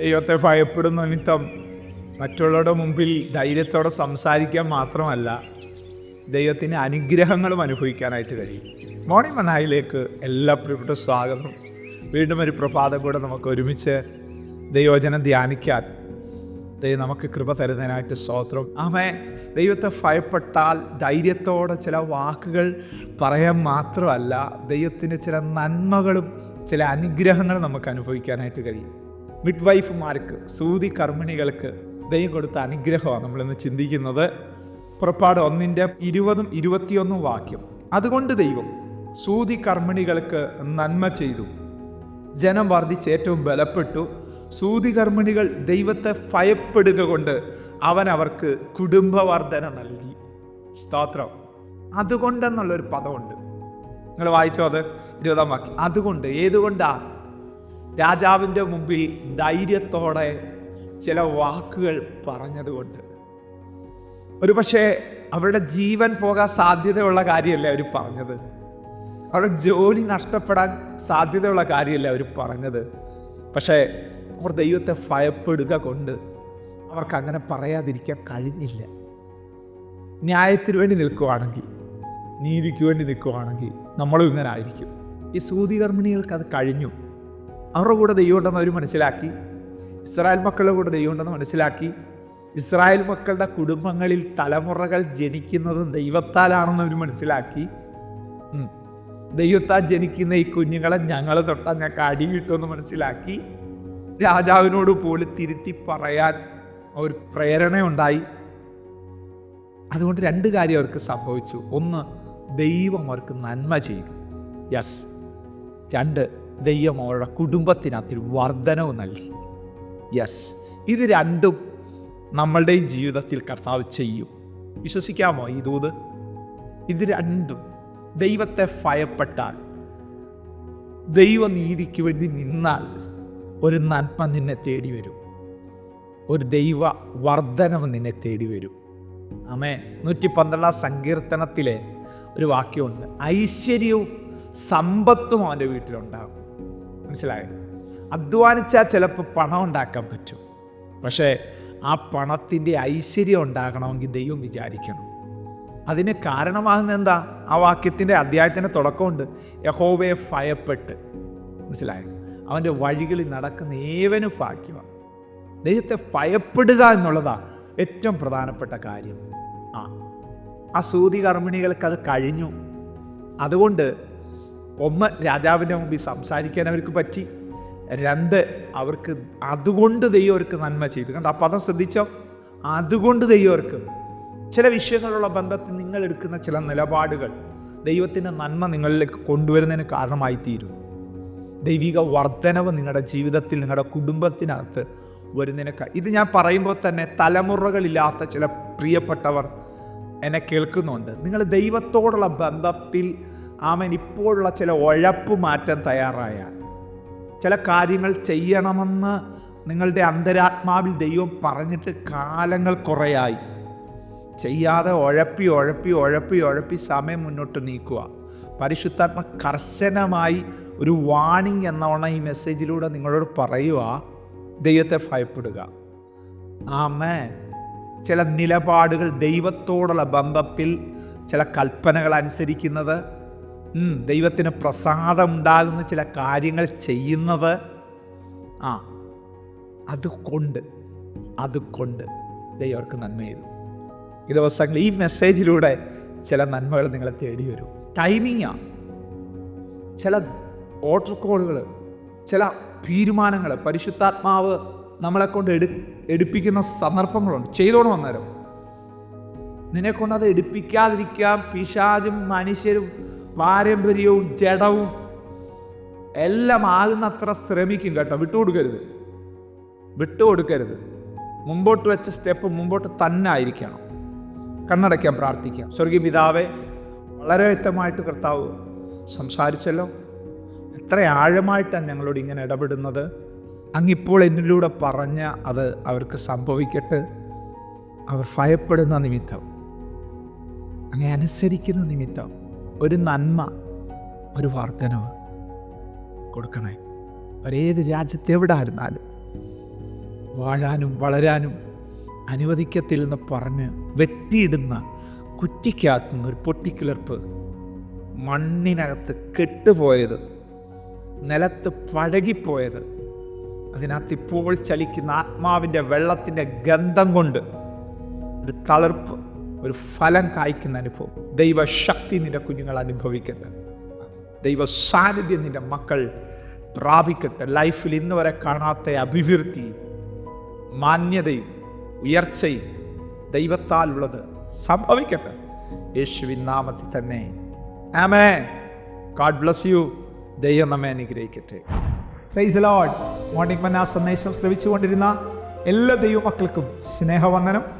ദൈവത്തെ ഭയപ്പെടുന്ന നിമിത്തം മറ്റുള്ളവരുടെ മുമ്പിൽ ധൈര്യത്തോടെ സംസാരിക്കാൻ മാത്രമല്ല ദൈവത്തിന്റെ അനുഗ്രഹങ്ങളും അനുഭവിക്കാനായിട്ട് കഴിയും. മോർണിംഗ് മനായിലേക്ക് എല്ലാ പ്രിയപ്പെട്ട സ്വാഗതം. വീണ്ടും ഒരു പ്രഭാതം കൂടെ നമുക്ക് ഒരുമിച്ച് ദൈവജനം ധ്യാനിക്കാൻ ദൈവം നമുക്ക് കൃപ തരുന്നതിനായിട്ട് സ്തോത്രം. ആമേ ദൈവത്തെ ഭയപ്പെട്ടാൽ ധൈര്യത്തോടെ ചില വാക്കുകൾ പറയാൻ മാത്രമല്ല ദൈവത്തിന്റെ ചില നന്മകളും ചില അനുഗ്രഹങ്ങളും നമുക്ക് അനുഭവിക്കാനായിട്ട് കഴിയും. മിഡ് വൈഫുമാർക്ക് സൂതി കർമ്മിണികൾക്ക് ദൈവം കൊടുത്ത അനുഗ്രഹമാണ് നമ്മളിന്ന് ചിന്തിക്കുന്നത്. പുറപ്പാട് ഒന്നിന്റെ ഇരുപതും ഇരുപത്തിയൊന്നും വാക്യം. അതുകൊണ്ട് ദൈവം സൂതി കർമ്മിണികൾക്ക് നന്മ ചെയ്തു. ജനം വർദ്ധിച്ച് ഏറ്റവും ബലപ്പെട്ടു. സൂതി കർമ്മിണികൾ ദൈവത്തെ ഭയപ്പെടുക കൊണ്ട് അവൻ അവർക്ക് കുടുംബവർദ്ധന നൽകി. സ്തോത്രം. അതുകൊണ്ടെന്നുള്ളൊരു പദമുണ്ട്. നിങ്ങൾ വായിച്ചോ അത്? ഇരുപതാം വാക്യം. അതുകൊണ്ട് ഏതുകൊണ്ടാ രാജാവിന്റെ മുമ്പിൽ ധൈര്യത്തോടെ ചില വാക്കുകൾ പറഞ്ഞതുകൊണ്ട്. ഒരു പക്ഷേ അവരുടെ ജീവൻ പോകാൻ സാധ്യതയുള്ള കാര്യമല്ല അവർ പറഞ്ഞത്? അവരുടെ ജോലി നഷ്ടപ്പെടാൻ സാധ്യതയുള്ള കാര്യമല്ല അവർ പറഞ്ഞത്? പക്ഷേ അവർ ദൈവത്തെ ഭയപ്പെടുക കൊണ്ട് അവർക്ക് അങ്ങനെ പറയാതിരിക്കാൻ കഴിഞ്ഞില്ല. ന്യായത്തിന് വേണ്ടി നിൽക്കുവാണെങ്കിൽ നീതിക്ക് വേണ്ടി നിൽക്കുവാണെങ്കിൽ നമ്മളും ഇങ്ങനെ ആയിരിക്കും. ഈ സൂതികർമ്മിണികൾക്ക് അത് കഴിഞ്ഞു. അവരുടെ കൂടെ ദൈവം ഉണ്ടെന്ന് അവർ മനസ്സിലാക്കി. ഇസ്രായേൽ മക്കളുടെ കൂടെ ദൈവം ഉണ്ടെന്ന് മനസ്സിലാക്കി. ഇസ്രായേൽ മക്കളുടെ കുടുംബങ്ങളിൽ തലമുറകൾ ജനിക്കുന്നതും ദൈവത്താലാണെന്ന് അവർ മനസ്സിലാക്കി. ദൈവത്താൽ ജനിക്കുന്ന ഈ കുഞ്ഞുങ്ങളെ ഞങ്ങൾ തൊട്ടാൽ ഞങ്ങൾക്ക് അടി കിട്ടുമെന്ന് മനസ്സിലാക്കി. രാജാവിനോട് പോലും തിരുത്തി പറയാൻ ഒരു പ്രേരണയുണ്ടായി. അതുകൊണ്ട് രണ്ട് കാര്യം അവർക്ക് സംഭവിച്ചു. ഒന്ന് ദൈവം അവർക്ക് നന്മ ചെയ്തു. യെസ്. രണ്ട് ദൈവം അവരുടെ കുടുംബത്തിനകത്തൊരു വർധനവ് നൽകി. യെസ് ഇത് രണ്ടും നമ്മളുടെയും ജീവിതത്തിൽ കർത്താവ് ചെയ്യും. വിശ്വസിക്കാമോ ഈ ദൂത്? ഇത് രണ്ടും ദൈവത്തെ ഭയപ്പെട്ടാൽ ദൈവനീതിക്ക് വേണ്ടി നിന്നാൽ ഒരു നന്മ നിന്നെ തേടി വരും. ഒരു ദൈവ വർധനവ് നിന്നെ തേടി വരും. ആമേ നൂറ്റി പന്ത്രണ്ടാം സങ്കീർത്തനത്തിലെ ഒരു വാക്യമുണ്ട്. ഐശ്വര്യവും സമ്പത്തും അവന്റെ വീട്ടിലുണ്ടാകും. മനസ്സിലായോ? അധ്വാനിച്ചാൽ ചിലപ്പോൾ പണം ഉണ്ടാക്കാൻ പറ്റും. പക്ഷേ ആ പണത്തിന്റെ ഐശ്വര്യം ഉണ്ടാകണമെങ്കിൽ ദൈവം വിചാരിക്കണം. അതിന് കാരണമാകുന്ന എന്താ? ആ വാക്യത്തിന്റെ അധ്യായത്തിന്റെ തുടക്കമുണ്ട്. യഹോവയെ ഭയപ്പെട്ട്. മനസ്സിലായോ? അവന്റെ വഴികളിൽ നടക്കുന്ന ഏവനും ഭാഗ്യമാണ് ദൈവത്തെ ഭയപ്പെടുക എന്നുള്ളതാ ഏറ്റവും പ്രധാനപ്പെട്ട കാര്യം. ആ ആ സൂതി കർമ്മിണികൾക്ക് അത് കഴിഞ്ഞു. അതുകൊണ്ട് ഒന്ന് രാജാവിന്റെ മുമ്പിൽ സംസാരിക്കാൻ അവർക്ക് പറ്റി. രണ്ട് അവർക്ക് അതുകൊണ്ട് ദൈവം അവർക്ക് നന്മ ചെയ്തു. കണ്ടോ ആ പദം ശ്രദ്ധിച്ചോ? അതുകൊണ്ട് ദൈവം അവർക്ക് ചില വിഷയങ്ങളുള്ള ബന്ധത്തിൽ നിങ്ങൾ എടുക്കുന്ന ചില നിലപാടുകൾ ദൈവത്തിന്റെ നന്മ നിങ്ങളിലേക്ക് കൊണ്ടുവരുന്നതിന് കാരണമായി തീരും ദൈവിക വർധനവ് നിങ്ങളുടെ ജീവിതത്തിൽ നിങ്ങളുടെ കുടുംബത്തിനകത്ത് വരുന്നതിനൊക്കെ ഇത് ഞാൻ പറയുമ്പോൾ തന്നെ തലമുറകളില്ലാത്ത ചില പ്രിയപ്പെട്ടവർ എന്നെ കേൾക്കുന്നുണ്ട്. നിങ്ങൾ ദൈവത്തോടുള്ള ബന്ധത്തിൽ ആമൻ ഇപ്പോഴുള്ള ചില ഉഴപ്പ് മാറ്റാൻ തയ്യാറായാൽ ചില കാര്യങ്ങൾ ചെയ്യണമെന്ന് നിങ്ങളുടെ അന്തരാത്മാവിൽ ദൈവം പറഞ്ഞിട്ട് കാലങ്ങൾ കുറയായി. ചെയ്യാതെ ഉഴപ്പി ഉഴപ്പി ഉഴപ്പി ഉഴപ്പി സമയം മുന്നോട്ട് നീക്കുക. പരിശുദ്ധാത്മ കർശനമായി ഒരു വാണിംഗ് എന്നോണം ഈ മെസ്സേജിലൂടെ നിങ്ങളോട് പറയുക ദൈവത്തെ ഭയപ്പെടുക. ആമേ ചില നിലപാടുകൾ ദൈവത്തോടുള്ള ബന്ധത്തിൽ ചില കൽപ്പനകൾ അനുസരിക്കുന്നത് ദൈവത്തിന് പ്രസാദമുണ്ടാകുന്ന ചില കാര്യങ്ങൾ ചെയ്യുന്നത് ആ അതുകൊണ്ട് അതുകൊണ്ട് ദൈവം അവർക്ക് നന്മ ഈ ദിവസങ്ങൾ ഈ മെസ്സേജിലൂടെ ചില നന്മകൾ നിങ്ങളെ തേടി വരും. ടൈമിങ്ങാണ് ചില ഓർഡർ കോളുകൾ ചില തീരുമാനങ്ങൾ പരിശുദ്ധാത്മാവ് നമ്മളെ കൊണ്ട് എടു എടുപ്പിക്കുന്ന സന്ദർഭങ്ങളുണ്ട്. ചെയ്തോണം അന്നേരം നിന്നെ കൊണ്ട് അത് എടുപ്പിക്കാതിരിക്കാം. പിശാചും മനുഷ്യരും പാരമ്പര്യവും ജഡവും എല്ലാം ആകുന്നത്ര ശ്രമിക്കും കേട്ടോ. വിട്ടുകൊടുക്കരുത്. വിട്ടുകൊടുക്കരുത്. മുമ്പോട്ട് വെച്ച സ്റ്റെപ്പ് മുമ്പോട്ട് തന്നെ ആയിരിക്കണം. കണ്ണടയ്ക്കാൻ പ്രാർത്ഥിക്കാം. സ്വർഗീയ പിതാവേ വളരെ വ്യക്തമായിട്ട് കർത്താവ് സംസാരിച്ചല്ലോ. എത്ര ആഴമായിട്ടാണ് ഞങ്ങളോട് ഇങ്ങനെ ഇടപെടുന്നത്. അങ്ങിപ്പോൾ എന്നിലൂടെ പറഞ്ഞ അത് അവർക്ക് സംഭവിക്കട്ടെ. അവർ ഭയപ്പെടുന്ന നിമിത്തം. അങ്ങനെ അനുസരിക്കുന്ന നിമിത്തം. ഒരു നന്മ ഒരു വർധനവ് കൊടുക്കണേ. ഒരേത് രാജ്യത്ത് എവിടെ ആയിരുന്നാലും വാഴാനും വളരാനും അനുവദിക്കത്തില്ലെന്ന് പറഞ്ഞ് വെട്ടിയിടുന്ന കുറ്റിക്കകത്തുനിന്ന് ഒരു പൊട്ടിക്കിളർപ്പ് മണ്ണിനകത്ത് കെട്ടുപോയത് നിലത്ത് പഴകിപ്പോയത് അതിനകത്ത് ഇപ്പോൾ ചലിക്കുന്ന ആത്മാവിന്റെ വെള്ളത്തിന്റെ ഗന്ധം കൊണ്ട് ഒരു തളർപ്പ് ഒരു ഫലം കായ്ക്കുന്ന അനുഭവം. ദൈവശക്തി നിന്റെ കുഞ്ഞുങ്ങൾ അനുഭവിക്കട്ടെ. ദൈവ സാന്നിധ്യം നിന്റെ മക്കൾ പ്രാപിക്കട്ടെ. ലൈഫിൽ ഇന്ന് വരെ കാണാത്ത അഭിവൃദ്ധി മാന്യതയും ഉയർച്ചയും ദൈവത്താലുള്ളത് സംഭവിക്കട്ടെ. യേശുവിൻ നാമത്തിൽ തന്നെ. ആമേ ഗാഡ് ബ്ലസ് യു ദൈവം നമ്മെ അനുഗ്രഹിക്കട്ടെ. പ്രൈസ് ലോഡ് മോർണിംഗ് മന്ന സന്ദേശം ശ്രമിച്ചുകൊണ്ടിരുന്ന എല്ലാ ദൈവമക്കൾക്കും സ്നേഹവന്ദനം.